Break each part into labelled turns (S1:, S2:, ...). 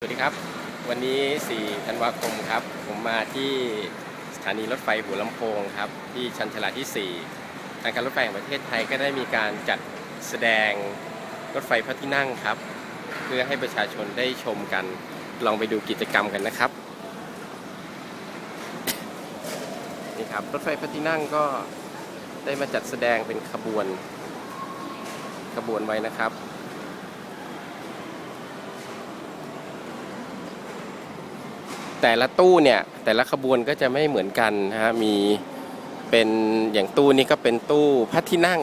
S1: สวัสดีครับ วันนี้ 4 ธันวาคมครับ ผมมาที่สถานีรถไฟหัวลำโพงครับ ที่ชันชลาที่ 4 ทางการรถไฟแห่งประเทศไทยก็ได้มีการจัดแสดงรถไฟพระที่นั่งครับ เพื่อให้ประชาชนได้ชมกัน ลองไปดูกิจกรรมกันนะครับ นี่ครับ รถไฟพระที่นั่งก็ได้มาจัดแสดงเป็นขบวนขบวนไว้นะครับ แต่ละตู้เนี่ยแต่ละขบวนก็จะไม่เหมือนกันนะฮะมีเป็นอย่างตู้นี้ก็เป็นตู้พระที่นั่ง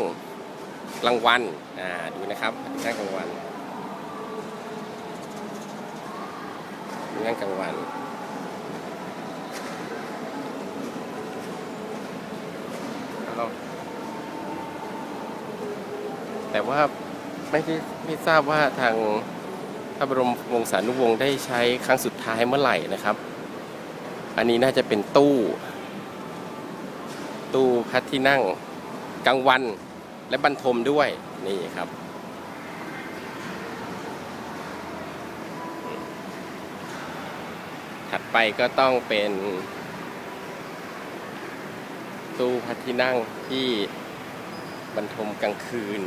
S1: กลางวันอ่าดูนะครับพระที่นั่งกลางวันพระที่นั่งกลางวัน แต่ว่าไม่ได้ไม่ทราบว่าทาง พระบรมวงศานุวงศ์ได้ใช้ครั้งสุดท้ายเมื่อไหร่นะครับ อันนี้น่าจะเป็นตู้ ตู้พัดที่นั่งกลางวันและบรรทมด้วยนี่ครับ ถัดไปก็ต้องเป็น ตู้พัดที่นั่งที่บรรทมกลางคืน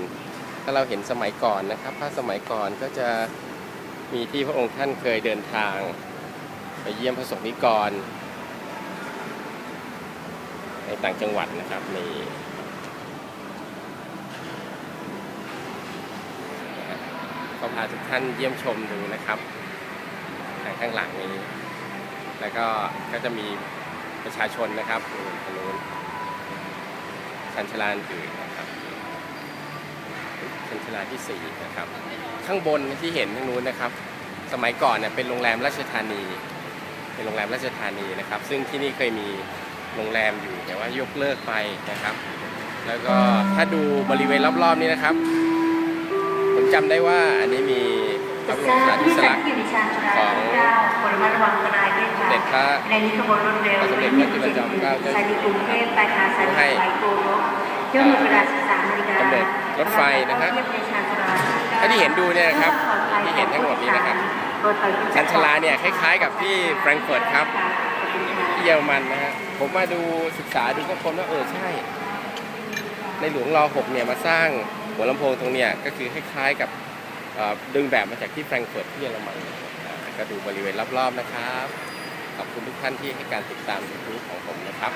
S1: ถ้าเราเห็นสมัยก่อนนะครับ ถ้าสมัยก่อนก็จะ มีที่พระองค์ท่านเคยเดินทาง ไปเยี่ยมพระสงฆ์นิกร ในต่างจังหวัดนะครับนี่ก็พาทุกท่านเยี่ยมชมดูนะครับทางข้างหลังนี้ แล้วก็ก็จะมีประชาชนนะครับอยู่ทางนู้นชันชลาอื่นะครับ ชันชาลาที่สี่นะครับ ข้างบนที่เห็นทางนู้นนะครับ สมัยก่อนเนี่ยเป็นโรงแรมราชธานี เป็นโรงแรมราชธานีนะครับ ซึ่งที่นี่เคยมีโรงแรมอยู่แต่ว่ายกเลิกไปนะครับ แล้วก็ถ้าดูบริเวณรอบๆนี้นะครับ ผมจำได้ว่าอันนี้มีพระบรมสารีสลักษณ์ของ
S2: ปรมาระวังกรายด้วยค่ะ
S1: เด็จพระ
S2: ในนี้ขบวนรถเร็ว
S1: พระสมเด็จพระจุลจอมเกล้าเจ้า
S2: สายกรุงเทพปลายทางสานี
S1: ให้
S2: ไฟโกร เที่ยวหมดเวลา13นาฬิกากำ
S1: เนิดรถไฟนะฮะ
S2: เทียบในชานชาลา
S1: ถ้าที่เห็นดูเนี่ยนะครับที่เห็นทั้งหมดนี้นะครับชันชาลาเนี่ยคล้ายๆ กับที่แฟรงก์เฟิร์ตครับที่เยอรมันนะฮะผมมาดูศึกษาดูก็ค้นว่าเออใช่ ในหลวงรอหกเนี่ยมาสร้างหัวลำโพงตรงเนี่ยก็คือคล้ายๆกับเอ่อดึงแบบมาจากที่แฟรงก์เฟิร์ตที่เยอรมันอ่าก็ดูบริเวณรอบๆนะครับ ขอบคุณทุกท่านที่ให้การติดตามยูทูบของผมนะครับ